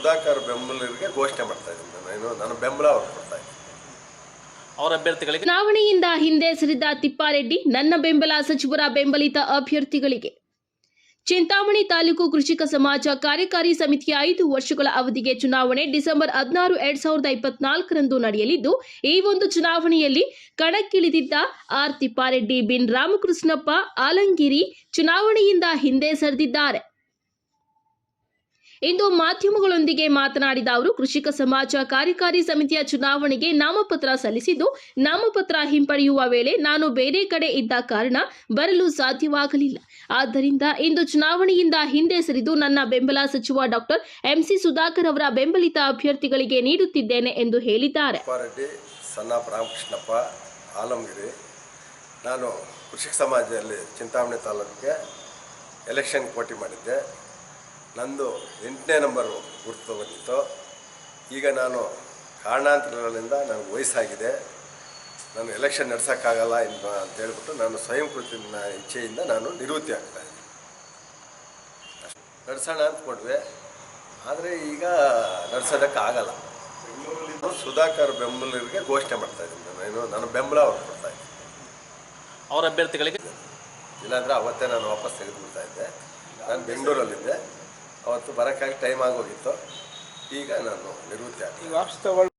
ಸುಧಾಕರ್ ಬೆಂಬಲಿಗರಿಗೆ ಘೋಷಣೆ ಮಾಡ್ತಾ ಇದ್ದೀನಿ. ನಾನು ಬೆಂಬಲ ಅವ್ರು ಕೊಡ್ತಾ ಇದ್ದೀನಿ. ಅವರ ಅಭ್ಯರ್ಥಿಗಳಿಗೆ ಚುನಾವಣೆಯಿಂದ ಹಿಂದೆ ಸರಿದ ತಿಪ್ಪಾರೆಡ್ಡಿ ನನ್ನ ಬೆಂಬಲ ಸಚಿವರ ಬೆಂಬಲಿತ ಅಭ್ಯರ್ಥಿಗಳಿಗೆ. ಚಿಂತಾಮಣಿ ತಾಲೂಕು ಕೃಷಿಕ ಸಮಾಜ ಕಾರ್ಯಕಾರಿ ಸಮಿತಿಯ ಐದು ವರ್ಷಗಳ ಅವಧಿಗೆ ಚುನಾವಣೆ ಡಿಸೆಂಬರ್ ಹದಿನಾರು ಎರಡ್ ಸಾವಿರದ ಇಪ್ಪತ್ನಾಲ್ಕರಂದು ನಡೆಯಲಿದ್ದು ಈ ಒಂದು ಚುನಾವಣೆಯಲ್ಲಿ ಕಣಕ್ಕಿಳಿದಿದ್ದ ಆರ್ ತಿಪ್ಪಾರೆಡ್ಡಿ ಬಿನ್ ರಾಮಕೃಷ್ಣಪ್ಪ ಆಲಂಗಿರಿ ಚುನಾವಣೆಯಿಂದ ಹಿಂದೆ ಸರಿದಿದ್ದಾರೆ. ಇಂದು ಮಾಧ್ಯಮಗಳೊಂದಿಗೆ ಮಾತನಾಡಿದ ಅವರು, ಕೃಷಿಕ ಸಮಾಜ ಕಾರ್ಯಕಾರಿ ಸಮಿತಿಯ ಚುನಾವಣೆಗೆ ನಾಮಪತ್ರ ಸಲ್ಲಿಸಿದ್ದು, ನಾಮಪತ್ರ ಹಿಂಪಡೆಯುವ ವೇಳೆ ನಾನು ಬೇರೆ ಕಡೆ ಇದ್ದ ಕಾರಣ ಬರಲು ಸಾಧ್ಯವಾಗಲಿಲ್ಲ. ಆದ್ದರಿಂದ ಇಂದು ಚುನಾವಣೆಯಿಂದ ಹಿಂದೆ ಸರಿದು ನನ್ನ ಬೆಂಬಲ ಸಚಿವ ಡಾಕ್ಟರ್ ಎಂಸಿ ಸುಧಾಕರ್ ಅವರ ಬೆಂಬಲಿತ ಅಭ್ಯರ್ಥಿಗಳಿಗೆ ನೀಡುತ್ತಿದ್ದೇನೆ ಎಂದು ಹೇಳಿದ್ದಾರೆ. ನಾನು ಕೃಷಿಕ ಸಮಾಜದಲ್ಲಿ ಚಿಂತಾಮಣಿ ತಾಲೂಕಿಗೆ ಎಲೆಕ್ಷನ್ ಪೋಟಿ ಮಾಡಿದ್ದೆ. ನಂದು ಎಂಟನೇ ನಂಬರು ಗುರುತು ಬಂದಿತ್ತು ಈಗ ನಾನು ಕಾರಣಾಂತರಗಳಿಂದ ನನಗೆ ವಯಸ್ಸಾಗಿದೆ. ನಾನು ಎಲೆಕ್ಷನ್ ನಡೆಸೋಕ್ಕಾಗಲ್ಲ ಎಂಬ ಅಂತ ಹೇಳ್ಬಿಟ್ಟು ನಾನು ಸ್ವಯಂ ಕೃತಿನ ಇಚ್ಛೆಯಿಂದ ನಾನು ನಿವೃತ್ತಿ ಆಗ್ತಾ ಇದ್ದೀನಿ. ನಡೆಸೋಣ ಅಂದ್ಕೊಂಡ್ವಿ ಆದರೆ ಈಗ ನಡ್ಸೋದಕ್ಕಾಗಲ್ಲ. ಸುಧಾಕರ್ ಬೆಂಬಲಿಗರಿಗೆ ಘೋಷಣೆ ಮಾಡ್ತಾ ಇದ್ದೀನಿ. ನಾನು ಏನು ನನ್ನ ಬೆಂಬಲ ಅವ್ರು ಕೊಡ್ತಾ ಇದ್ದೀನಿ. ಅವರ ಅಭ್ಯರ್ಥಿಗಳಿಗೆ? ಇಲ್ಲಾಂದರೆ ಅವತ್ತೇ ನಾನು ವಾಪಸ್ ತೆಗೆದುಬಿಡ್ತಾ ಇದ್ದೆ. ನಾನು ಬೆಂಗಳೂರಲ್ಲಿದ್ದೆ. ಅವತ್ತು ಬರೋಕ್ಕಾಗಿ ಟೈಮ್ ಆಗೋಗಿತ್ತು. ಈಗ ನಾನು ನಿವೃತ್ತಿ ಆಗ್ತೀನಿ.